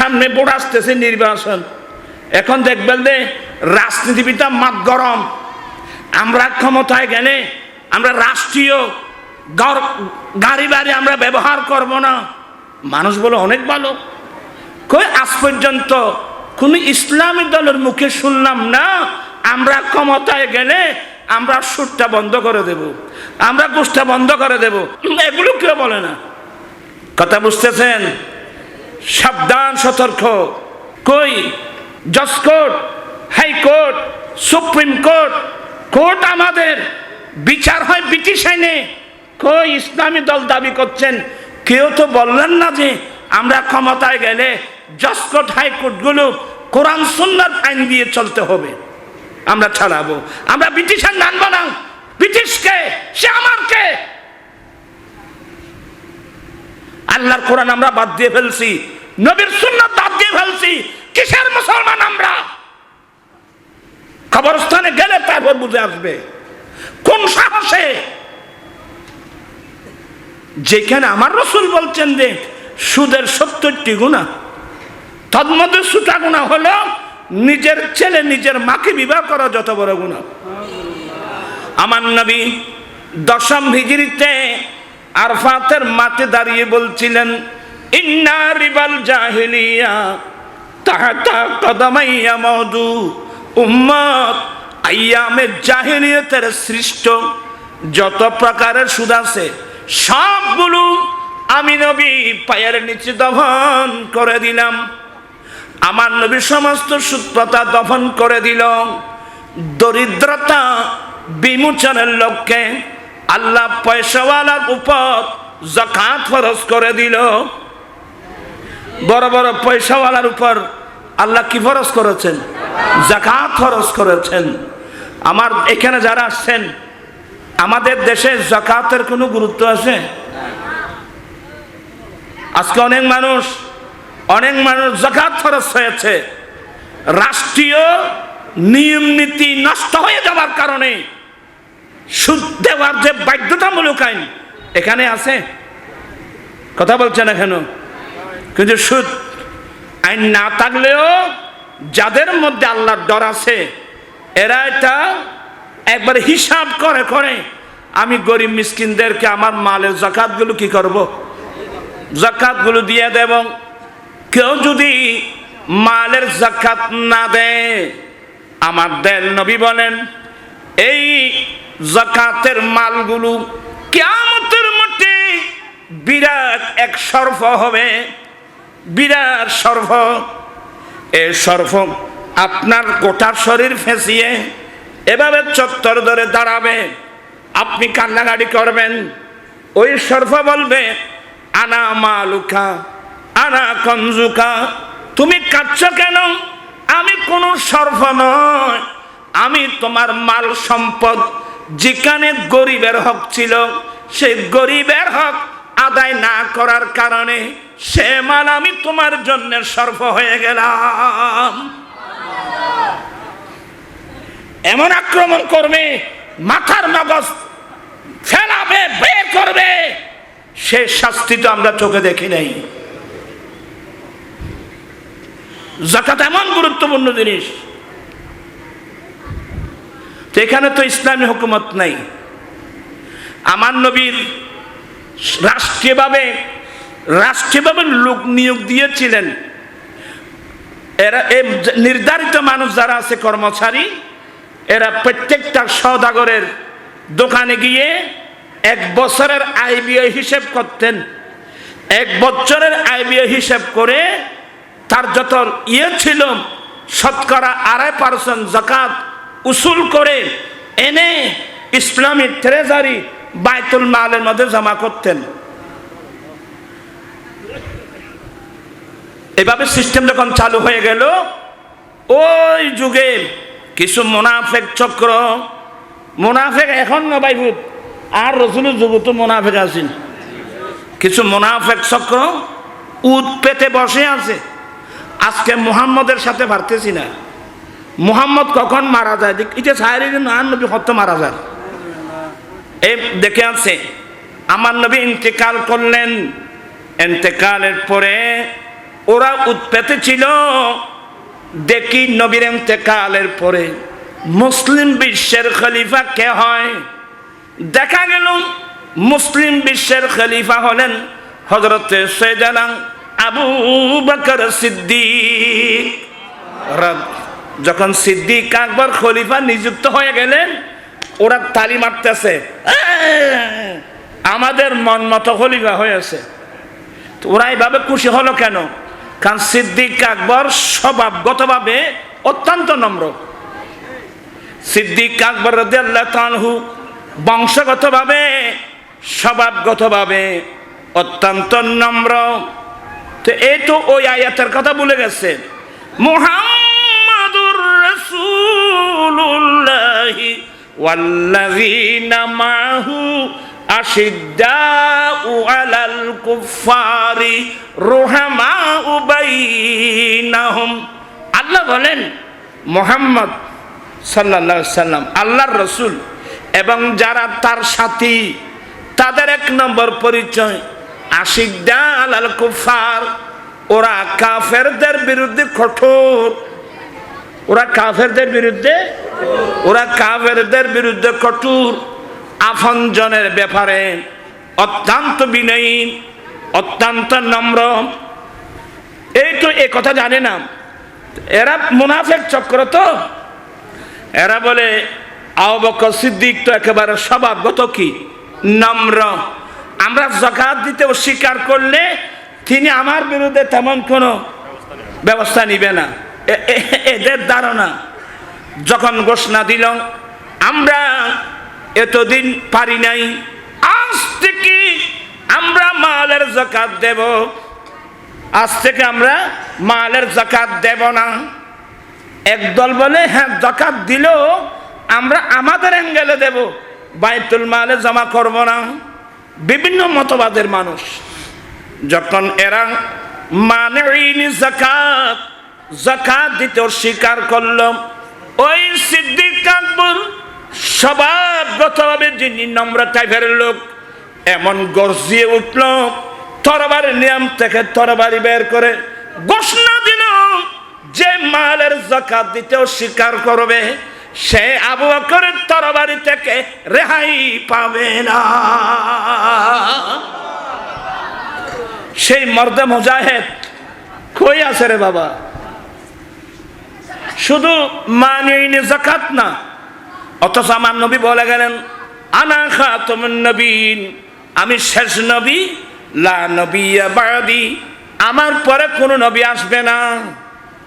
সামনে ভোট আসতেছে নির্বাচন। এখন দেখবেন যে রাজনীতিবিদটা মাত গরম। আমরা ক্ষমতায় গেলে আমরা রাষ্ট্রীয় গাড়ি বাড়ি আমরা ব্যবহার করব না। মানুষ বলে অনেক ভালো। কই আজ পর্যন্ত কোন ইসলামী দলের মুখে শুনলাম না, আমরা ক্ষমতায় গেলে আমরা সুরটা বন্ধ করে দেব। আমরা গোষ্ঠা বন্ধ করে দেব। এগুলো কেউ বলে না। কথা বুঝতেছেন? সাবধান, সতর্ক। কই? জজ court high court, supreme court court আমাদের। বিচার হয় ব্রিটিশ আইনে। কই ইসলামী দল দাবি করছেন? কেউ তো বললেন না যে আমরা ক্ষমতায় গেলে জজ কোর্ট হাইকোর্টগুলো কোরআন সুন্নার আইন দিয়ে চলতে হবে। আমরা ছাড়াবো। আমরা ব্রিটিশ আইন মানবো না। ব্রিটিশকে, সে আমার কে আল্লাহর কোরআন আমরা বাদ দিয়ে ফেলছি, নবীর সুন্নাত বাদ দিয়ে ফেলছি, কিসের মুসলমান আমরা? কবরস্থানে গেলে তারপর বুঝে আসবে, কোন সাহসে? যেখানে আমার রসুল বলছেন যে, সুদের সত্তরটি গুণা, তন্মধ্যে সুটা গুণা হলো, নিজের ছেলে নিজের মাকে বিবাহ করা যত বড় গুণা। আমার নবী দশম হিজড়িতে আরফাতের মাঠে দাঁড়িয়ে বলছিলেন, ইন্না রিবাল জাহিলিয়া, তাহাতা কদমাইয়া মধু উম্মত আইয়ামে জাহিলিয়তের সৃষ্ট যত প্রকারের সুদ আছে, সবগুলো আমি নবী পায়ের নিচে দফন করে দিলাম। আমার নবী সমস্ত সুত্রতা দফন করে দিল। দরিদ্রতা বিমোচনের লক্ষ্যে আল্লাহ পয়সাওয়ালার উপর জাকাত ফরজ করে দিল। বড় বড় পয়সাওয়ালার উপর আল্লাহ কি ফরজ করেছেন? জাকাত ফরজ করেছেন। আমার এখানে যারা আসছেন, আমাদের দেশে জাকাতের কোনো গুরুত্ব আছে? আজকে অনেক মানুষ অনেক মানুষ জাকাত খরচ হয়েছে। রাষ্ট্রীয় নিয়ম নীতি নষ্ট হয়ে যাওয়ার কারণে সুদ দেওয়ার যে বাধ্যতামূলক আইন। এখানে আছে? কথা বলছেন এখানে? কিন্তু সুদ আইন না থাকলেও যাদের মধ্যে আল্লাহর ডর আছে, এরা এটা একবার হিসাব করে করে। আমি গরিব মিসকিনদেরকে আমার মালের জাকাতগুলো কি করব? জাকাতগুলো দিয়ে দেব কেউ যদি মালের জাকাত না দেয়, আমার দেন নবী বলেন, এই জাকাতের মালগুলো কেমতের মধ্যে বিরাট এক সর্ফ হবে। বিরাট সর্ফ। এ সর্ফ আপনার গোটার শরীর ফেঁসিয়ে এভাবে চত্বর ধরে দাঁড়াবে। আপনি কান্নাকাটি করবেন। ওই সর্ফ বলবে, আনা মালুকা, আনা কঞ্জুকা তুমি কাঁদছ কেন? আমি কোনো সর্ফ নয়। আমি তোমার মাল সম্পদ যেখানে গরিবের হক ছিল সেই গরিবের হক আদায় না করার কারণে সে মাল আমি তোমার জন্য সর্ব হয়ে গেলাম। এমন আক্রমণ করবে, মাথার মগজ ফেলাবে, বের করবে, সে শাস্তি তো আমরা চোখে দেখি নাই। জাকাত এমন গুরুত্বপূর্ণ জিনিস তো এখানে তো ইসলামী হুকুমত নাই। আমার নবীর রাষ্ট্রীয়ভাবে রাষ্ট্রীয়ভাবে লোক নিয়োগ দিয়েছিলেন। এরা এ নির্ধারিত মানুষ যারা আছে কর্মচারী, এরা প্রত্যেকটা সদাগরের দোকানে গিয়ে এক বছরের ব্যয় হিসেব করতেন। এক বছরের ব্যয় হিসেব করে তার যত ইয়ে ছিল, শতকরা আড়াই পার্সেন্ট জাকাত উসুল করে এনে ইসলামী ট্রেজারি বাইতুল মালের মধ্যে জমা করতেন। এভাবে সিস্টেম যখন চালু হয়ে গেল, ওই যুগে কিছু মোনাফেক চক্র, মোনাফেক এখন নবাই ভূত, আর রসুলের যুগ তো মোনাফেক আছেন কিছু মোনাফেক চক্র উদ পেতে বসে আছে। আজকে মুহাম্মদের সাথে পারতেছি না। মুহাম্মদ কখন মারা যায়? এটা সাহের নান নবী হত মারা যায়? এই দেখে আছে আমার নবী ইন্তেকাল করলেন। ইন্তেকালের পরে ওরা উৎপেতে ছিল। দেখি নবীর কালের পরে মুসলিম বিশ্বের খলিফা কে হয়? দেখা গেল মুসলিম বিশ্বের খলিফা হলেন হজরতে সৈদালাং আবু বকর সিদ্দিক। যখন সিদ্দিক আকবর খলিফা নিযুক্ত হয়ে গেলেন, ওরা তালি মারতেছে। আমাদের মন মতো খলিফা হয়েছে। ওরা এইভাবে খুশি হলো কেন? কারণ সিদ্দিক আকবর স্বভাবগতভাবে অত্যন্ত নম্র। সিদ্দিক আকবর তাআলাহু বংশগতভাবে, স্বভাবগতভাবে অত্যন্ত নম্র। তো এই তো ওই আয়াতের কথা ভুলে গেছে। মুহাম্মাদুর রাসূলুল্লাহি ওয়াল্লাযীনা মাহু আশিদ্দাউ আলাল কুফারি রুহামাউ বাইনাহুম। আল্লাহ বলেন, মোহাম্মদ সাল্লাল্লাহু সাল্লাম আল্লাহর রসুল এবং যারা তার সাথী, তাদের এক নম্বর পরিচয় আশিদ্দা আলাল কুফার ওরা কাফেরদের বিরুদ্ধে কঠোর ওরা কাফেরদের বিরুদ্ধে, ওরা কাফেরদের বিরুদ্ধে কঠোর আফনজনের ব্যাপারে অত্যন্ত বিনয়ী, অত্যন্ত নম্র। এই তো এ কথা জানে না। এরা মুনাফেক চক্র তো। এরা বলে আহবক সিদ্দিক তো একেবারে স্বভাবগত কি? নম্র। আমরা জকাত দিতে অস্বীকার করলে তিনি আমার বিরুদ্ধে তেমন কোনো ব্যবস্থা নিবে না। এদের ধারণা যখন ঘোষণা দিল, আমরা এতদিন পারি নাই, আজ থেকে আমরা মালের জাকাত দেব। আজ থেকে আমরা মালের জাকাত দেব না। একদল বলে হ্যাঁ জাকাত দিলেও আমরা আমাদের অ্যাঙ্গেলে দেব। বাইতুল মালে জমা করব না। বিভিন্ন মতবাদের মানুষ, যখন এরা মানে জাকাত জাকাত দিতে অস্বীকার করল ওই সিদ্দিক আকবর স্বভাবগতভাবে যিনি নম্র টাইপের লোক, এমন গর্জিয়ে উঠল, তরবারি নিয়ম থেকে তরবারি বের করে ঘোষণা দিল যে মালের জাকাত দিতে অস্বীকার করবে, সে আবু বকরের তরবারি থেকে রেহাই পাবে না। সেই মর্দে মুজাহেদ কই আছে রে বাবা? শুধু মানিয়ে জাকাত না, অথচ আমার নবী বলে গেলেন, আনা খাতুমুন নবীন, আমি শেষ নবী, লা নবী বাদি, আমার পরে কোনো নবী আসবে না।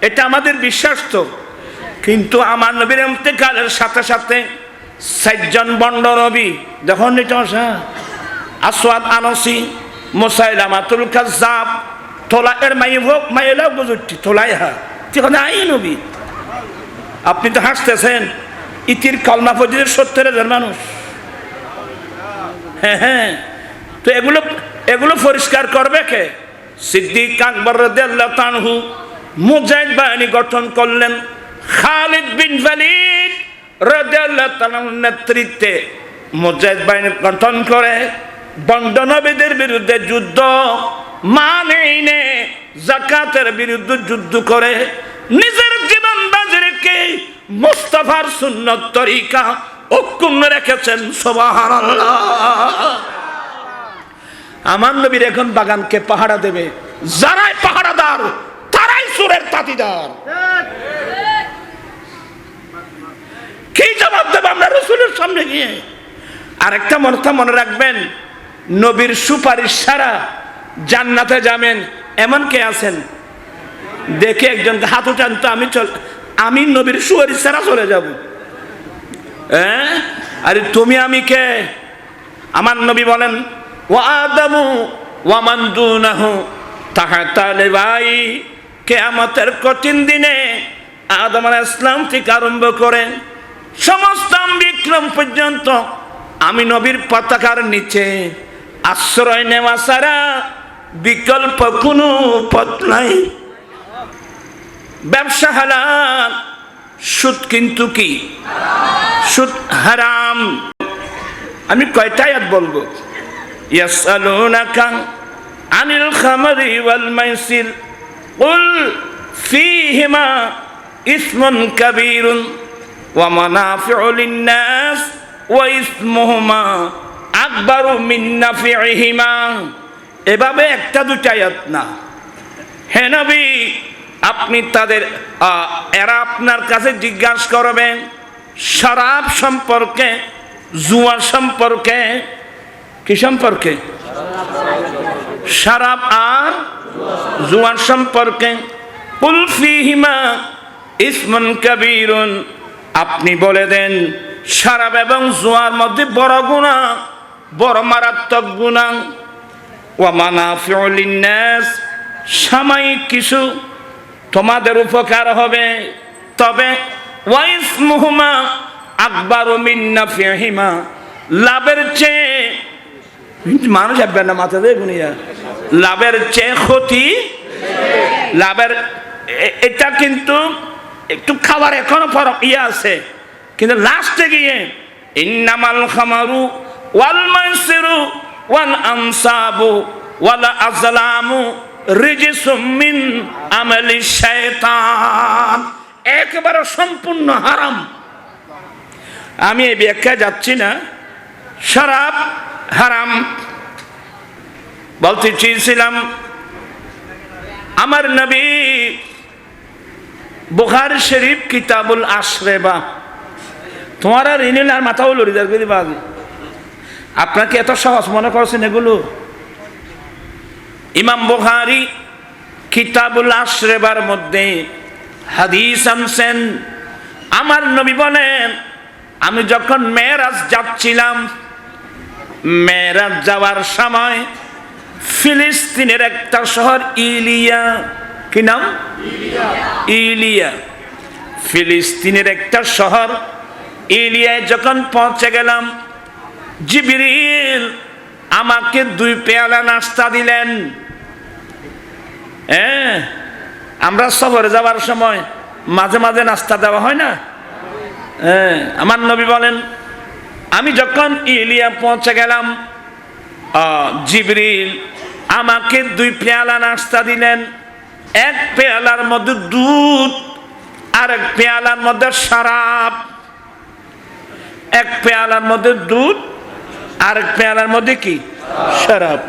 এটা আমাদের বিশ্বাস তো। কিন্তু আমার নবীর ইন্তেকালের সাথে সাথে সাতজন বন্ড নবী যখন এটা আসা, আসওয়াদ আনসি, মুসাইলামাতুল কাজ্জাব, তোলা এর মাই হোক মাইলা বুঝুটি তোলাই হা ঠিক আই নবী। আপনি তো হাসতেছেন। ইতির কলমা ফজিদের সত্তর হাজার মানুষ। হ্যাঁ হ্যাঁ। তো এগুলো এগুলো পরিষ্কার করবে কে? সিদ্দিক আকবর তাআলাহু মুজাহিদ বাহিনী গঠন করলেন খালিদ বিন ওয়ালিদ রাদিয়াল্লাহু নেতৃত্বে মুজাহিদ বাহিনী গঠন করে বন্ড নবীদের বিরুদ্ধে যুদ্ধ মানে নে, জাকাতের বিরুদ্ধে যুদ্ধ করে নিজের রেখে মুস্তাফার সুন্নত তরিকা অক্ষুণ্ণ রেখেছেন আমার নবীর এখন বাগানকে পাহারা দেবে। যারাই পাহারাদার, তারাই সুরের তাঁতিদার। কি জবাব দেব আমরা রসুলের সামনে গিয়ে? আরেকটা মনটা মনে রাখবেন, নবীর সুপারিশ ছাড়া জান্নাতে যাবেন, এমন কে আছেন? দেখে একজনকে হাত উঠান তো আমি চল আমি নবীর সুপারিশ ছাড়া চলে যাব। হ্যাঁ আরে তুমি আমি কে? আমার নবী বলেন ও আদমু ওয়ামান দুনাহু তাহাতা ভাই, কেয়ামতের কঠিন দিনে আদম আলাইহিস ইসলাম থেকে আরম্ভ করে সমস্ত বিক্রম পর্যন্ত আমি নবীর পতাকার নিচে আশ্রয় নেওয়া ছাড়া বিকল্প কোনো পথ নাই। ব্যবসা হালাল সুদ কিন্তু কি সুদ হারাম আমি কয়টা আয়াত বলবো ইয়াসআলুনাকা আনিল খামারি ওয়াল মাইসির قل فيهما إثم كبير ومنافع للناس وإثمهما أكبر من نفعهما এভাবে একটা দুটা আয়াত না হে নবী আপনি তাদের এরা আপনার কাছে জিজ্ঞাসা করবেন শরাব সম্পর্কে, জুয়া সম্পর্কে, কি সম্পর্কে? শরাব আর জুয়া সম্পর্কে। ইসমন কবিরুন। আপনি বলে দেন, শরাব এবং জুয়ার মধ্যে বড় গুণা, বড় মারাত্মক গুণা। ওয়ামানাফিউলিন্নাস সাময়িক কিছু তোমাদের উপকার হবে। তবে ওয়াইস মুহমা আকবর মিন্নাফিহিমা লাভের চেয়ে মানুষ হবে না মাথা দিয়ে গুনিয়া লাভের চেয়ে ক্ষতি লাভের এটা কিন্তু একটু খাবার এখনও ফরক ইয়ে আছে। কিন্তু লাস্টে গিয়ে ইন্নামাল খামারু ওয়াল মাইসিরু ওয়াল আনসাবু ওয়াল আজলামু রিজিসুম মিন আমালি শায়তান। একেবারে সম্পূর্ণ হারাম। আমি এই ব্যাখ্যা যাচ্ছি না। শরাব হারাম। বলতে চেয়েছিলাম, আমার নবী বুখার শরীফ কিতাবুল আশ্রে বা তোমার আর ইনিল আর মাথাও লড়ি যাবে আপনাকে এত সহজ মনে করছেন এগুলো? ইমাম বুখারি কিতাবুল আশরেবার মধ্যে হাদিস আনছেন। আমার নবী বলেন, আমি যখন মেয়েরাজ যাচ্ছিলাম, মেয়েরাজ যাওয়ার সময় ফিলিস্তিনের একটা শহর ইলিয়া, কি নাম? ইলিয়া। ফিলিস্তিনের একটা শহর ইলিয়ায় যখন পৌঁছে গেলাম, জিবিরিল আমাকে দুই পেয়ালা নাস্তা দিলেন। হ্যাঁ আমরা সফরে যাওয়ার সময় মাঝে মাঝে নাস্তা দেওয়া হয় না? হ্যাঁ আমার নবী বলেন, আমি যখন ইলিয়া পৌঁছে গেলাম জিবরিল আমাকে দুই পেয়ালা নাস্তা দিলেন। এক পেয়ালার মধ্যে দুধ আর এক পেয়ালার মধ্যে শরাব এক পেয়ালার মধ্যে দুধ আর এক পেয়ালার মধ্যে কি? শরাব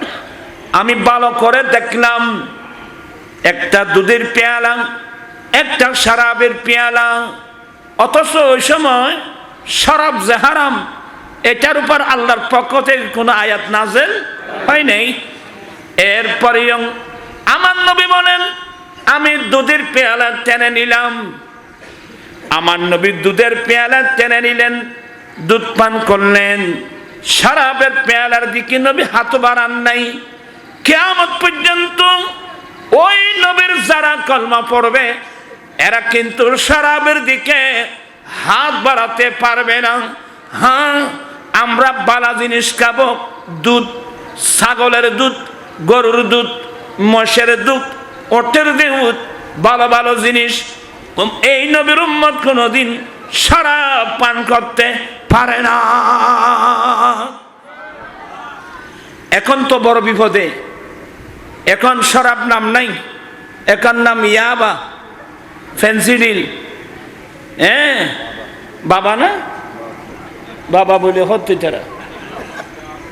আমি ভালো করে দেখলাম একটা দুধের পেয়ালা, একটা শরাবের পেয়ালা, অথচ ওই সময় শরাব যে হারাম, এটার উপর আল্লাহর পক্ষ থেকে কোনো আয়াত নাজেল হয় নাই। এরপরে আমার নবী বলেন, আমি দুধের পেয়ালা টেনে নিলাম। আমার নবী দুধের পেয়ালা টেনে নিলেন, দুধ পান করলেন। শরাবের পেয়ালার দিকে নবী হাত বাড়ান নাই। কেয়ামত পর্যন্ত ওই নবীর যারা কলমা পড়বে, এরা কিন্তু শরাবের দিকে হাত বাড়াতে পারবে না। হ্যাঁ আমরা বালা জিনিস খাব, দুধ, ছাগলের দুধ, গরুর দুধ, মোষের দুধ, ওটের দুধ, ভালো ভালো জিনিস। এই নবীর উম্মত কোনোদিন শরাব পান করতে পারে না। এখন তো বড় বিপদে এখন শরাব নাম নাই। এখন নাম ইয়াবা ফেন্সিডিল হ্যাঁ? বাবা না? বাবা বলে, হতে তারা।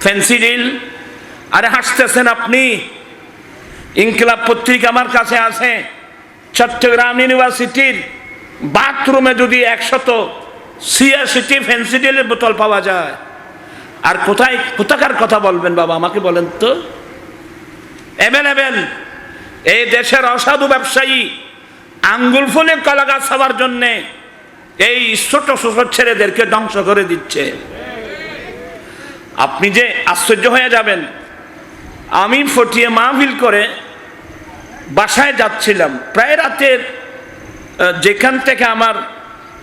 ফেন্সিডিল আরে হাসতেছেন আপনি। ইনকিলাব পত্রিকা আমার কাছে আছে। চট্টগ্রাম ইউনিভার্সিটির বাথরুমে যদি একশত ছিয়াশিটি ফেন্সিডিলের বোতল পাওয়া যায়, আর কোথায়, কোথাকার কথা বলবেন বাবা? আমাকে বলেন তো। অ্যাভেলেবেল এই দেশের অসাধু ব্যবসায়ী আঙ্গুল ফুলে কলা গাছ হওয়ার জন্যে এই ছোট ছোট ছেলেদেরকে ধ্বংস করে দিচ্ছে। আপনি যে আশ্চর্য হয়ে যাবেন। আমি ফটিয়ে মাহফিল করে বাসায় যাচ্ছিলাম। প্রায় রাতের যেখান থেকে আমার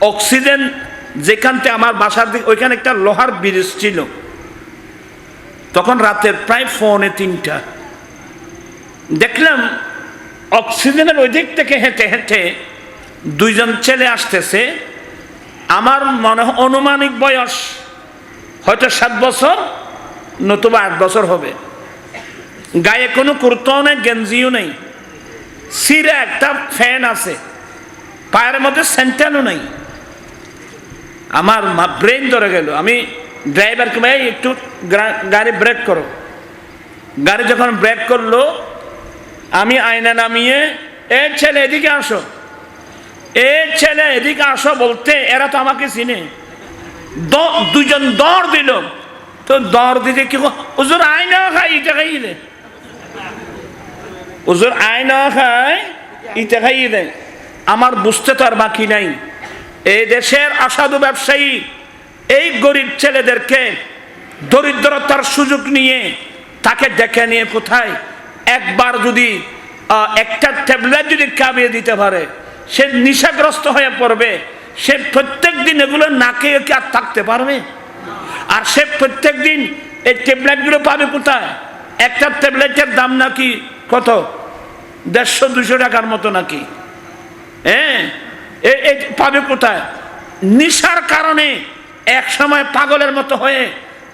অক্সিজেন, যেখান থেকে আমার বাসার দিকে, ওইখানে একটা লোহার ব্রিজ ছিল। তখন রাতের প্রায় ফোনে তিনটা। দেখলাম অক্সিজেনের ওই দিক থেকে হেঁটে হেঁটে দুইজন ছেলে আসতেছে। আমার মনে অনুমানিক বয়স হয়তো সাত বছর নতুবা আট বছর হবে। গায়ে কোনো কুর্তাও নেই, গেঞ্জিও নেই। সিরে একটা ফ্যান আছে। পায়ের মধ্যে সেন্টানও নেই। আমার মা ব্রেন ধরে গেল। আমি ড্রাইভারকে ভাই একটু গাড়ি ব্রেক করো। গাড়ি যখন ব্রেক করল আমি আয়না নামিয়ে এ ছেলে এদিকে আসো। এ ছেলে এদিকে আসো বলতে এরা তো আমাকে চিনে। দ- দুজন দর দিল। তো দর দিতে কি ওজোর আয়না খাই এটা খাইয়ে ওজোর আয়না খায় ইটা খাইয়ে দেয় আমার বুঝতে তো আর বাকি নাই। এই দেশের অসাধু ব্যবসায়ী, এই গরিব ছেলেদেরকে দরিদ্রতার সুযোগ নিয়ে তাকে ডেকে নিয়ে কোথায় একবার যদি একটা ট্যাবলেট যদি কামিয়ে দিতে পারে, সে নিশাগ্রস্ত হয়ে পড়বে, সে প্রত্যেক দিন এগুলো না খেয়ে কি আর থাকতে পারবে? আর সে প্রত্যেক দিন এই ট্যাবলেটগুলো পাবে কোথায়? একটা ট্যাবলেটের দাম নাকি কত? দেড়শো, দুশো টাকার মতো নাকি? হ্যাঁ? এ- এ পাবে কোথায়? নিশার কারণে এক সময় পাগলের মতো হয়ে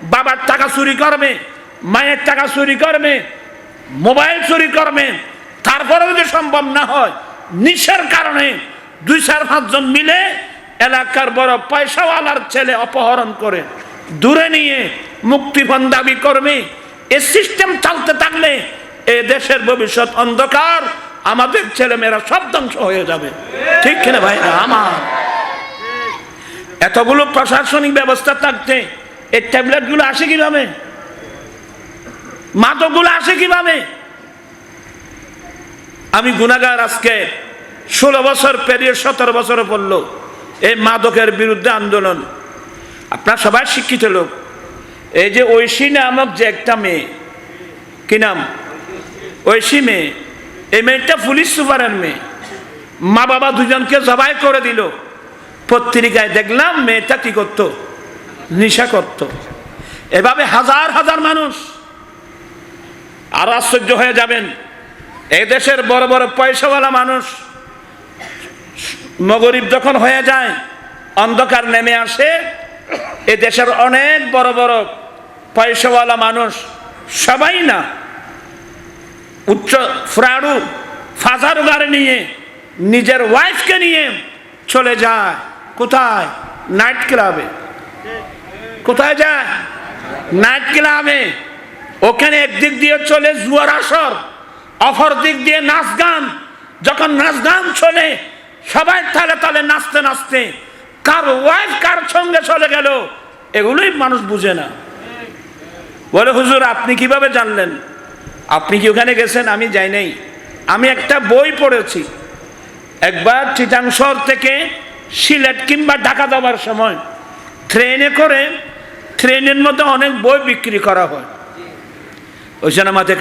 বাবার টাকা চুরি করবে, মায়ের টাকা চুরি করবে মোবাইল চুরি করবে, তারপরে যদি সম্ভব না হয় নিশার কারণে দুই চার পাঁচজন মিলে এলাকার বড় পয়সাওয়ালার ছেলে অপহরণ করে, দূরে নিয়ে মুক্তিপণ দাবি করবে। এ সিস্টেম চলতে থাকলে এ দেশের ভবিষ্যৎ অন্ধকার, আমাদের ছেলেমেয়েরা সব ধ্বংস হয়ে যাবে। ঠিক কিনা ভাই? আমার। এতগুলো প্রশাসনিক ব্যবস্থা থাকতে, এই ট্যাবলেটগুলো আসে কীভাবে? মাদকগুলো আসে কীভাবে? আমি গুণাগার আজকে ষোলো বছর পেরিয়ে সতেরো বছরে পড়ল এই মাদকের বিরুদ্ধে আন্দোলন। আপনার সবাই শিক্ষিত লোক। এই যে ঐশী নামক যে একটা মেয়ে, কি নাম? ঐশী মেয়ে। এই মেয়েটা পুলিশ সুপারের মেয়ে। মা বাবা দুজনকে জবাই করে দিল। পত্রিকায় দেখলাম মেয়েটা কি করত? নিশা করত। এভাবে হাজার হাজার মানুষ আর আশ্চর্য হয়ে যাবেন। এই দেশের বড় বড় পয়সাওয়ালা মানুষ মগরিব যখন হয়ে যায়, অন্ধকার নেমে আসে, এ দেশের অনেক বড় বড় পয়সাওয়ালা মানুষ, সবাই না, উচ্চ ফ্রাডু ফাজারু গাড়ি নিয়ে, নিজের ওয়াইফকে নিয়ে চলে যায়। কোথায়? নাইট ক্লাবে। কোথায় যায়? নাইট ক্লাবে। ওখানে একদিক দিয়ে চলে জুয়ার আসর অফর দিক দিয়ে নাচ গান। যখন নাচ গান চলে, সবাই তালে তালে নাচতে নাচতে কার ওয়াইফ কার সঙ্গে চলে গেল, এগুলোই মানুষ বুঝে না। বলে, হুজুর, আপনি কীভাবে জানলেন? আপনি কি ওখানে গেছেন? আমি যাই নাই। আমি একটা বই পড়েছি। একবার চিটাংশর থেকে সিলেট কিংবা ঢাকা যাওয়ার সময়, ট্রেনে করে, ট্রেনের মধ্যে অনেক বই বিক্রি করা হয়। ওইখানে না মাথে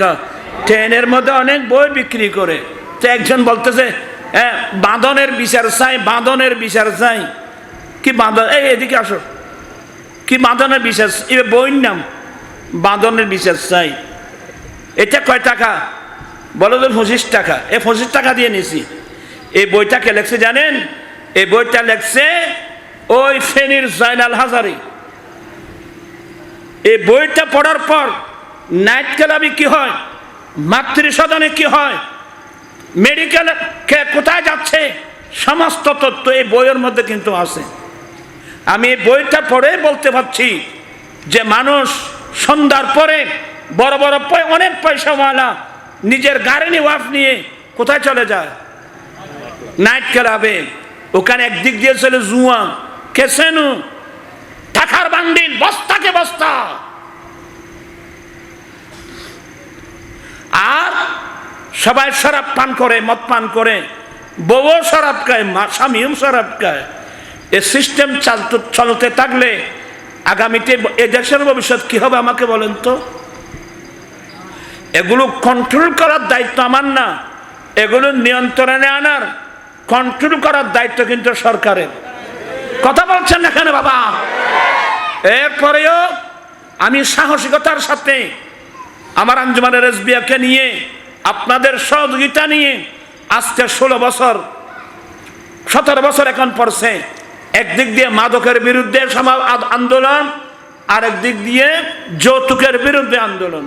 ট্রেনের মধ্যে অনেক বই বিক্রি করে। তো একজন বলতেছে হ্যাঁ বাঁধনের বিচার চাই, বাঁধনের বিচার চাই। কি বাঁধন? এই, এদিকে আসো। কি বাঁধনের বিচার? এ বইয়ের নাম, বাঁধনের বিচার চাই। এটা কয় টাকা? বলো তো, পঁচিশ টাকা। এ পঁচিশ টাকা দিয়ে নিছি। এই বইটা কে লেখছে জানেন? এই বইটা লেখছে ওই ফেনীর জয়নাল হাজারি। এই বইটা পড়ার পর নাইট ক্লাবে কি হয়? মাতৃ সদনে কি হয়? মেডিকেল কে কোথায় যাচ্ছে? সমস্ত তথ্য এই বইয়ের মধ্যে কিন্তু আছে। আমি এই বইটা পড়ে বলতে পারছি যে মানুষ সন্ধ্যার পরে বড় বড় অনেক পয়সাওয়ালা নিজের গাড়ি ওয়াফ নিয়ে কোথায় চলে যায়? নাইট ক্লাবে। ওখানে একদিক দিয়ে চলে জুয়া কেসেনু টাকার বান্ডিল, বস্তাকে বস্তা। আর সবাই শরাব পান করে, মদ পান করে, বউও শরাব খায়, মা স্বামীও শরাব খায়। এ সিস্টেম চালতে চলতে থাকলে আগামীতে এ দেশের ভবিষ্যৎ কি হবে আমাকে বলেন তো? এগুলো কন্ট্রোল করার দায়িত্ব আমার না। এগুলো নিয়ন্ত্রণে আনার কন্ট্রোল করার দায়িত্ব কিন্তু সরকারের। কথা বলছেন না কেন বাবা? এরপরেও আমি সাহসিকতার সাথে আমার আঞ্জুমানের এসবিআকে নিয়ে, আপনাদের সহযোগিতা নিয়ে আজকে ষোলো বছর, সতেরো বছর এখন পড়ছে। একদিক দিয়ে মাদকের বিরুদ্ধে সমাজ আন্দোলন, আরেক দিক দিয়ে যৌতুকের বিরুদ্ধে আন্দোলন।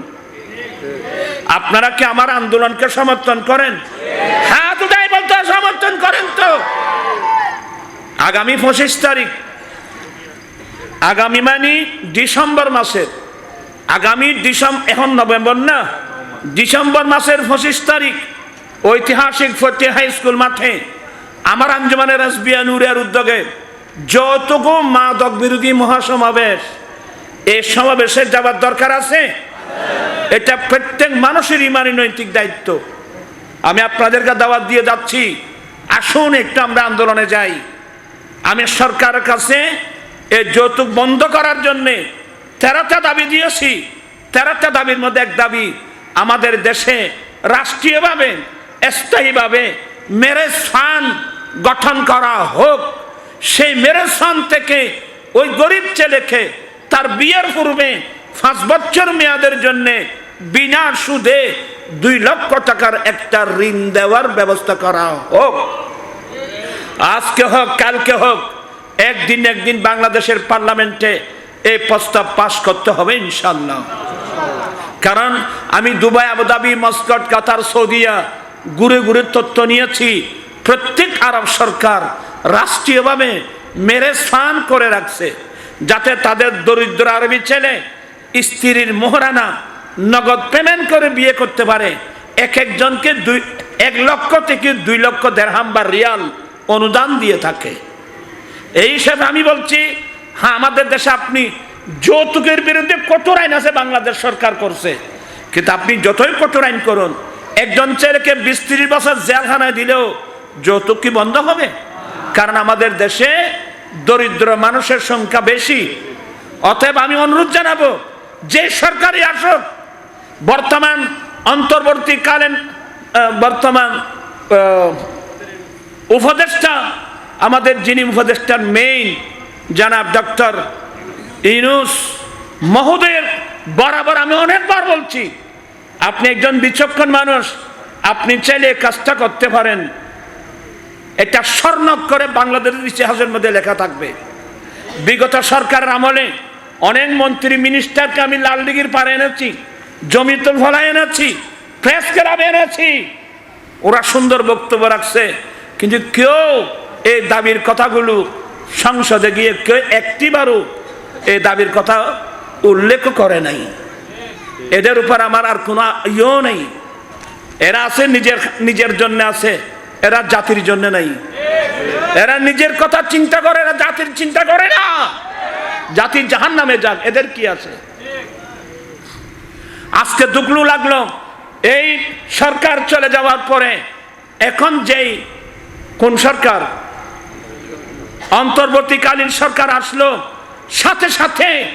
আপনারা কি আমার আন্দোলনকে সমর্থন করেন? হ্যাঁ বলতে সমর্থন করেন তো। আগামী পঁচিশ তারিখ, আগামী মানে ডিসেম্বর মাসের। আগামী ডিসেম্বর এখন নভেম্বর না, ডিসেম্বর মাসের পঁচিশ তারিখ, ঐতিহাসিক ফতে হাই স্কুল মাঠে আমার আঞ্জমানের এসবিআই নুরের উদ্যোগে যতটুকু মাদক বিরোধী মহাসমাবেশ, এই সমাবেশে যাবার দরকার আছে? এটা প্রত্যেক মানুষের ইমানি নৈতিক দায়িত্ব। আমি আপনাদেরকে দাওয়াত দিয়ে যাচ্ছি, আসুন একটু আমরা আন্দোলনে যাই। আমি সরকারের কাছে এই যৌতুক বন্ধ করার জন্যে তেরোটা দাবি দিয়েছি, তেরোটা দাবির মধ্যে এক দাবি, আমাদের দেশে রাষ্ট্রীয়ভাবে, স্থায়ীভাবে মেরেজ ফান্ড গঠন করা হোক। সেই মেরেজ ফান্ড থেকে ওই গরিব ছেলেকে তার বিয়ের পূর্বে পাঁচ বছর মেয়াদের জন্যে বিনা সুদে দুই লক্ষ টাকার একটা ঋণ দেওয়ার ব্যবস্থা করা হোক। আজকে হোক, কালকে হোক, একদিন একদিন বাংলাদেশের পার্লামেন্টে এই প্রস্তাব পাশ করতে হবে ইনশাল্লাহ কারণ আমি দুবাই, আবুধাবি, মস্কট, কাতার, সৌদিয়া ঘুরে ঘুরে তথ্য নিয়েছি। প্রত্যেক আরব সরকার রাষ্ট্রীয়ভাবে মেরে স্নান করে রাখছে, যাতে তাদের দরিদ্র আরবি ছেলে স্ত্রীর মোহরানা নগদ পেমেন্ট করে বিয়ে করতে পারে। এক একজনকে দুই, এক লক্ষ থেকে দুই লক্ষ দেড়হাম বা রিয়াল অনুদান দিয়ে থাকে। এই হিসাবে আমি বলছি হ্যাঁ আমাদের দেশে আপনি যৌতুকের বিরুদ্ধে কঠোর আইন আছে, বাংলাদেশ সরকার করছে। কিন্তু আপনি যতই কঠোর আইন করুন, একজন ছেলেকে বিশ ত্রিশ বছর জেলখানায় দিলেও যৌতুক কি বন্ধ হবে? কারণ আমাদের দেশে দরিদ্র মানুষের সংখ্যা বেশি। অতএব আমি অনুরোধ জানাব, যে সরকারি আসুক, বর্তমান অন্তর্বর্তীকালীন বর্তমান উপদেষ্টা, আমাদের যিনি উপদেষ্টার মেইন জানাব ডক্টর ইনুস মহোদয়ের বরাবর আমি অনেকবার বলছি, আপনি একজন বিচক্ষণ মানুষ, আপনি চাইলে কাজটা করতে পারেন। এটা স্বর্ণ করে বাংলাদেশের ইতিহাসের মধ্যে লেখা থাকবে। বিগত সরকারের আমলে অনেক মন্ত্রী মিনিস্টারকে আমি লাল দিঘির পারে এনেছি জমিতে ফলাই এনেছি প্রেস ক্লাব এনেছি। ওরা সুন্দর বক্তব্য রাখছে, কিন্তু কেউ এই দাবির কথাগুলো সংসদে গিয়ে কেউ একটিবারও এই দাবির কথা উল্লেখ করে নাই। এদের উপর আমার আর কোনো ইয়েও নেই। এরা আছে, নিজের নিজের জন্য আছে, এরা জাতির জন্য নাই। এরা নিজের কথা চিন্তা করে, এরা জাতির চিন্তা করে না। জাতির জাহান নামে যাক, এদের কি আছে? আজকে দুগলু লাগল, এই সরকার চলে যাওয়ার পরে, এখন যেই কোন সরকার? অন্তর্বর্তীকালীন সরকার আসলো। সাথে সাথে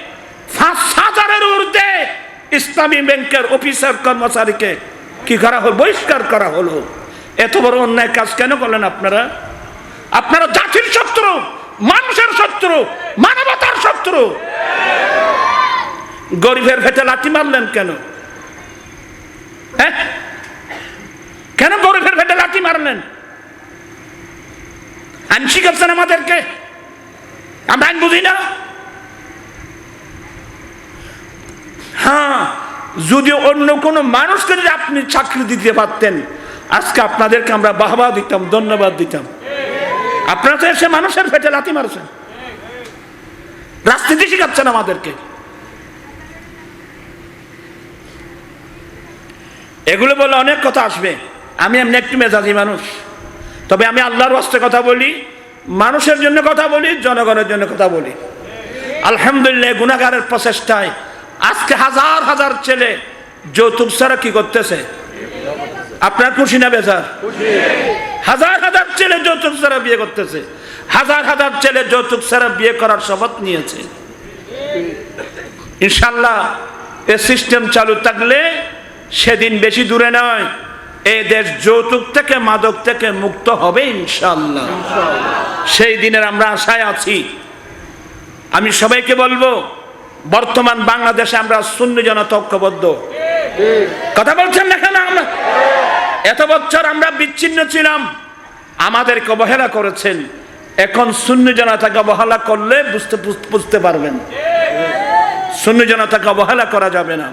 পাঁচ হাজারের ঊর্ধ্বে ইসলামী ব্যাংকের অফিসার কর্মচারীকে কি করা হলো? বহিষ্কার করা হলো। এত বড় অন্যায় কাজ কেন করলেন আপনারা? আপনারা জাতির শত্রু, মানুষের শত্রু, মানবতার শত্রু। গরিবের ভেটে লাঠি মারলেন কেন? হ্যাঁ? কেন গরিবের ভেটে লাঠি মারলেন? আইন শিখাচ্ছেন আমাদেরকে। আমরা আইন বুঝি না? হ্যাঁ যদি অন্য কোনো মানুষকে যদি আপনি চাকরি দিতে পারতেন, আজকে আপনাদেরকে আমরা বাহবা দিতাম, ধন্যবাদ দিতাম। আপনারা তো এসে মানুষের পেটে লাথি মারছেন। রাজনীতি শিখাচ্ছেন আমাদেরকে। এগুলো বলে অনেক কথা আসবে। আমি এমনি একটি মেজাজি মানুষ। তবে আমি আল্লাহর হস্তে কথা বলি, মানুষের জন্য কথা বলি, জনগণের জন্য কথা বলি। আলহামদুলিল্লাহ গুণাগারের প্রচেষ্টায় আজকে হাজার হাজার ছেলে যৌতুক ছাড়া কি করতেছে? আপনার খুশি না বেজার? হাজার হাজার ছেলে যৌতুক ছাড়া বিয়ে করতেছে। হাজার হাজার ছেলে যৌতুক ছাড়া বিয়ে করার শপথ নিয়েছে। ইনশাল্লাহ এ সিস্টেম চালু থাকলে সেদিন বেশি দূরে নয়। এই দেশ যৌতুক থেকে মাদক থেকে মুক্ত হবে ইনশাল্লাহ সেই দিনের আমরা আশায় আছি। আমি সবাইকে বলব, বর্তমান বাংলাদেশে আমরা শূন্য জনতা ঐক্যবদ্ধ। কথা বলছেন না কেন আমরা? এত বছর আমরা বিচ্ছিন্ন ছিলাম। আমাদেরকে অবহেলা করেছেন। এখন শূন্য জনতাকে অবহেলা করলে বুঝতে বুঝতে পারবেন। শূন্য জনতাকে অবহেলা করা যাবে না।